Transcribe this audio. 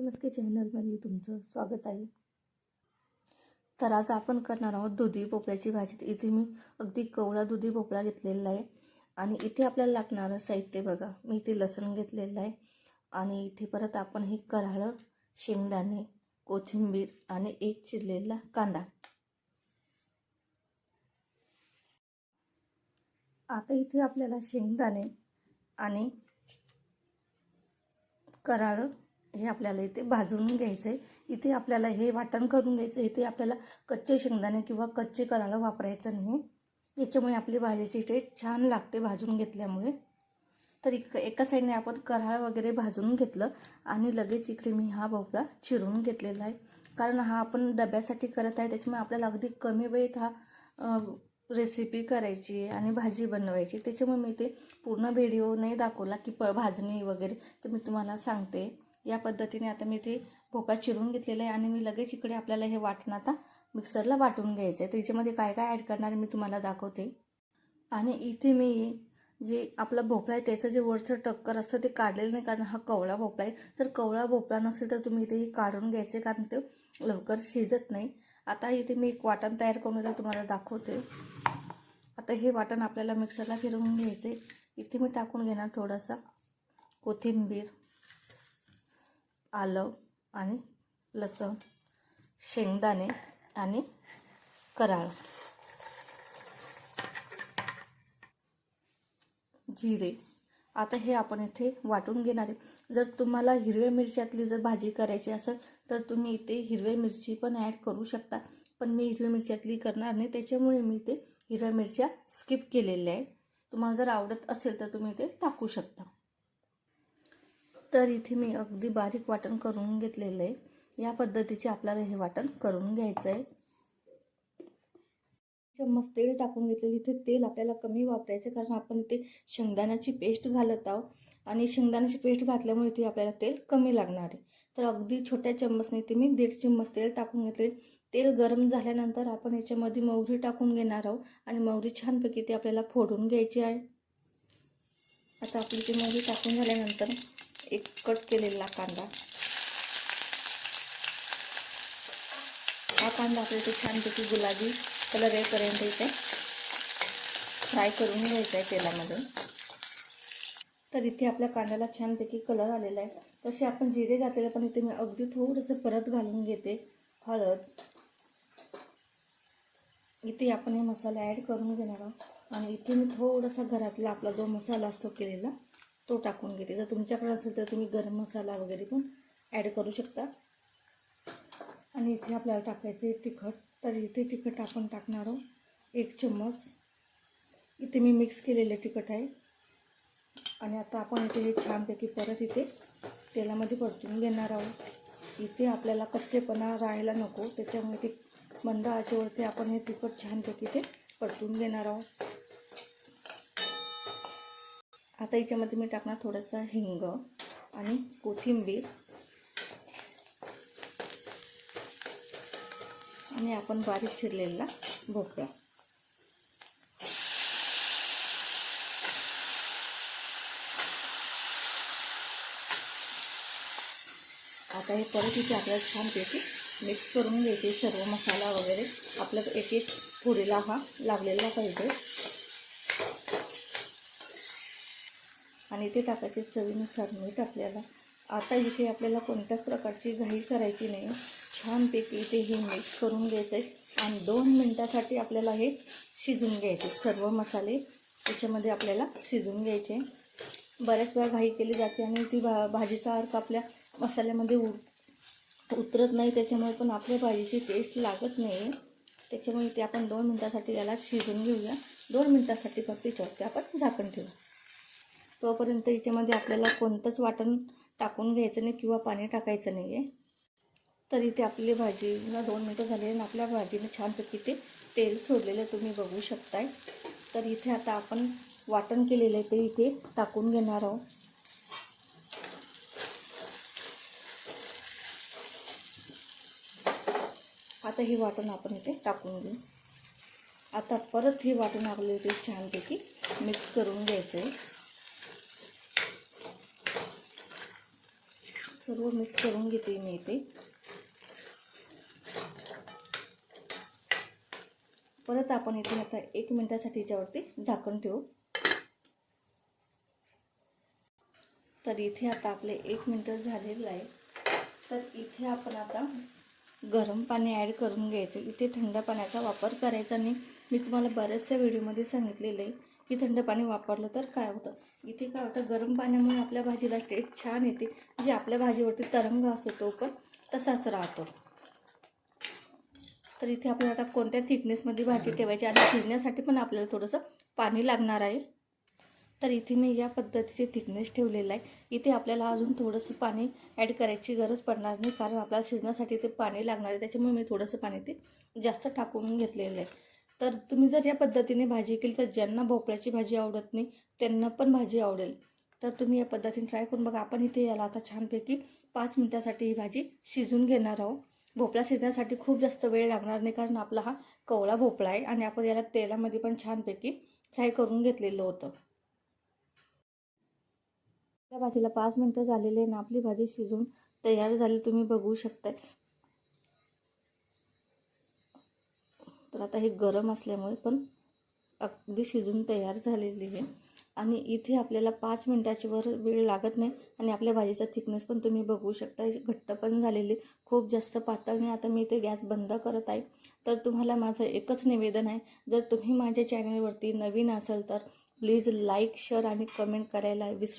नमस्ते चॅनलमध्ये तुमचं स्वागत आहे. तर आज आपण करणार आहोत दुधी भोपळ्याची भाजी. इथे मी अगदी कवळा दुधी भोपळा घेतलेला आहे. आणि इथे आपल्याला लागणारं साहित्य बघा. मी इथे लसण घेतलेलं आहे. आणि इथे परत आपण हे कराळं शेंगदाणे कोथिंबीर आणि एक चिरलेला कांदा. आता इथे आपल्याला शेंगदाणे आणि कराळं हे आपल्याला इथे भाजून घ्यायचं आहे इथे आपल्याला हे वाटण करून घ्यायचं इथे आपल्याला कच्चे शेंगदाणे किंवा कच्चे कराळं वापरायचं नाही. याच्यामुळे आपली भाजीची टेस्ट छान लागते भाजून घेतल्यामुळे. तर इक एका साईडने आपण कराळ वगैरे भाजून घेतलं आणि लगेच इकडे मी हा भोपळा चिरून घेतलेला आहे. कारण हा आपण डब्यासाठी करत आहे त्याच्यामुळे आपल्याला अगदी कमी वेळेत हा रेसिपी करायची आणि भाजी बनवायची त्याच्यामुळे मी ते पूर्ण व्हिडिओ नाही दाखवला की प भाजणी वगैरे. तर मी तुम्हाला सांगते. या पद्धतीने आता मी ते भोपळा चिरून घेतलेला आहे आणि मी लगेच इकडे आपल्याला हे वाटण आता मिक्सरला वाटून घ्यायचं आहे त्याच्यामध्ये काय काय ॲड करणार मी तुम्हाला दाखवते. आणि इथे मी जे आपला भोपळा आहे त्याचं जे वरचं टक्कर असतं ते काढलेलं नाही कारण हा कवळा भोपळा आहे. तर कवळा भोपळा नसेल तर तुम्ही इथे काढून घ्यायचे कारण ते लवकर शिजत नाही. आता इथे मी एक वाटण तयार करून ते तुम्हाला दाखवते. आता हे वाटण आपल्याला मिक्सरला फिरवून घ्यायचं आहे इथे मी टाकून घेणार थोडासा कोथिंबीर. आलं आणि लसण शेंगदाणे आणि कराळ. जिरे. आता हे आपण इथे वाटून घेणार आहे. जर तुम्हाला हिरव्या मिरच्यातली जर भाजी करायची असेल तर तुम्ही इथे हिरव्या मिरची पण ॲड करू शकता. पण मी हिरव्या मिरच्यातली करणार नाही. त्याच्यामुळे मी इथे हिरव्या मिरच्या स्किप केलेल्या आहे तुम्हाला जर आवडत असेल तर तुम्ही ते टाकू शकता. तर इथे मी अगदी बारीक वाटण करून घेतलेलं आहे. या पद्धतीचे आपल्याला हे वाटण करून घ्यायचं आहे चम्मच तेल टाकून घेतलेलं इथे तेल आपल्याला कमी वापरायचं कारण आपण इथे शेंगदाण्याची पेस्ट घालत आहोत. आणि शेंगदाण्याची पेस्ट घातल्यामुळे इथे आपल्याला तेल कमी लागणार आहे. तर अगदी छोट्या चम्मचने इथे मी दीड चम्मच तेल टाकून घेतले. तेल गरम झाल्यानंतर आपण याच्यामध्ये मोहरी टाकून घेणार आहोत. आणि मोहरी छानपैकी ती आपल्याला फोडून घ्यायची आहे. आता आपली ती मोहरी टाकून झाल्यानंतर एक कट केलेला कांदा. हा कांदा आपल्याला इथे छानपैकी गुलाबी कलर येईपर्यंत इथे फ्राय करून घ्यायचा आहे तेलामध्ये तर इथे आपल्या कांद्याला छानपैकी कलर आलेला आहे. तसे आपण जिरे घातलेले पण इथे मी अगदी थोडंसं परत घालून घेते हळद. इथे आपण हे मसाला ॲड करून घेणार आहोत. आणि इथे मी थोडासा घरातला आपला जो मसाला असतो केलेला तो टाकून घेते. जर तुमच्याकडे असेल तर तुम्ही गरम मसाला वगैरे पण ॲड करू शकता. आणि इथे आपल्याला टाकायचे तिखट. तर इथे तिखट आपण टाकणार आहोत. एक चम्मच. इथे मी मिक्स केलेले तिखट आहे. आणि आता आपण इथे हे छानपैकी परत इथे तेलामध्ये परतून घेणार आहोत. इथे आपल्याला कच्चेपणा राहायला नको. त्याच्यामुळे ते मंद आचेवरती आपण हे तिखट छानपैकी ते परतून घेणार आहोत. आता याच्यामध्ये मी टाकणार थोडंसं हिंग आणि कोथिंबीर. आणि आपण बारीक चिरलेला भोपळा. आता हे परत इथे आपल्याला छानपैकी मिक्स करून घ्यायचे सर्व मसाला वगैरे. आपल्याला एक एक पुरीला हा लागलेला पाहिजे. आणि ते टाकायचे चवीनुसार मीठ आपल्याला. आता इथे आपल्याला कोणत्याच प्रकारची घाई करायची नाही. छानपैकी इथे हे मिक्स करून घ्यायचं आहे. आणि दोन मिनटासाठी आपल्याला हे शिजून घ्यायचे सर्व मसाले त्याच्यामध्ये आपल्याला शिजून घ्यायचे बऱ्याच वेळा घाई केली जाते आणि ती भा भाजीचा अर्क आपल्या मसाल्यामध्ये उ उतरत नाही. त्याच्यामुळे पण आपल्या भाजीची टेस्ट लागत नाही. त्याच्यामुळे ते आपण दोन मिनटासाठी याला शिजून घेऊया. दोन मिनटासाठी फक्त त्याच्यावरती आपण झाकण ठेवू. तोपर्यंत याच्यामध्ये आपल्याला कोणतंच वाटण टाकून घ्यायचं नाही किंवा पाणी टाकायचं नाही आहे तर इथे आपली भाजीला दोन मिनटं झाले आणि आपल्या भाजीने छानपैकी ते तेल सोडलेलं तुम्ही बघू शकताय. तर इथे आता आपण वाटण केलेलं आहे ते इथे टाकून घेणार आहोत. आता हे वाटण आपण इथे टाकून घेऊ. आता परत हे वाटण आपल्याला इथे छानपैकी मिक्स करून घ्यायचं आहे सर्व मिक्स करून घेते मी इथे. परत आपण इथे आता एक मिनटासाठी याच्यावरती झाकण ठेवू. तर इथे आता आपले एक मिनटं झालेलं आहे. तर इथे आपण आता गरम पाणी ॲड करून घ्यायचं. इथे थंड पाण्याचा वापर करायचा नाही मी तुम्हाला बऱ्याचशा व्हिडिओमध्ये सांगितलेलं आहे. की थंड पाणी वापरलं तर काय होतं? इथे काय होतं? गरम पाण्यामुळे आपल्या भाजीला टेस्ट छान येते. जे आपल्या भाजीवरती तरंग असतो तो पण तसाच राहतो. तर इथे आपल्याला आता कोणत्या थिकनेसमध्ये भाजी ठेवायची आणि शिजण्यासाठी पण आपल्याला थोडंसं पाणी लागणार आहे. तर इथे मी या पद्धतीचे थिकनेस ठेवलेलं आहे. इथे आपल्याला अजून थोडंसं पाणी ॲड करायची गरज पडणार नाही कारण आपल्याला शिजण्यासाठी ते पाणी लागणार आहे. त्याच्यामुळे मी थोडंसं पाणी ते जास्त टाकून घेतलेलं आहे. तर तुम्ही जर या पद्धतीने भाजी केली तर ज्यांना भोपळ्याची भाजी आवडत नाही त्यांना पण भाजी आवडेल. तर तुम्ही या पद्धतीने ट्राय करून बघा. आपण इथे याला आता छानपैकी पाच मिनटासाठी ही भाजी शिजून घेणार आहोत. भोपळा शिजण्यासाठी खूप जास्त वेळ लागणार नाही कारण आपला हा कवळा भोपळा आहे आणि आपण याला तेलामध्ये पण छानपैकी फ्राय करून घेतलेलं होतं. त्या भाजीला पाच मिनटं झालेले ना आपली भाजी शिजून तयार झाली तुम्ही बघू शकताय. तर आता हे गरम असल्यामुळे पण अगदी शिजून तयार झालेली आहे. आणि इथे आपल्याला पाच मिनटाची वर वेळ लागत नाही आणि आपल्या भाजीचा थिकनेस पण तुम्ही बघू शकता. घट्ट पण झालेली खूप जास्त पातळ नाही. आता मी इथे गॅस बंद करत आहे. तर तुम्हाला माझं एकच निवेदन आहे. जर तुम्ही माझ्या चॅनलवरती नवीन असाल तर प्लीज लाईक शेअर आणि कमेंट करायला विसरू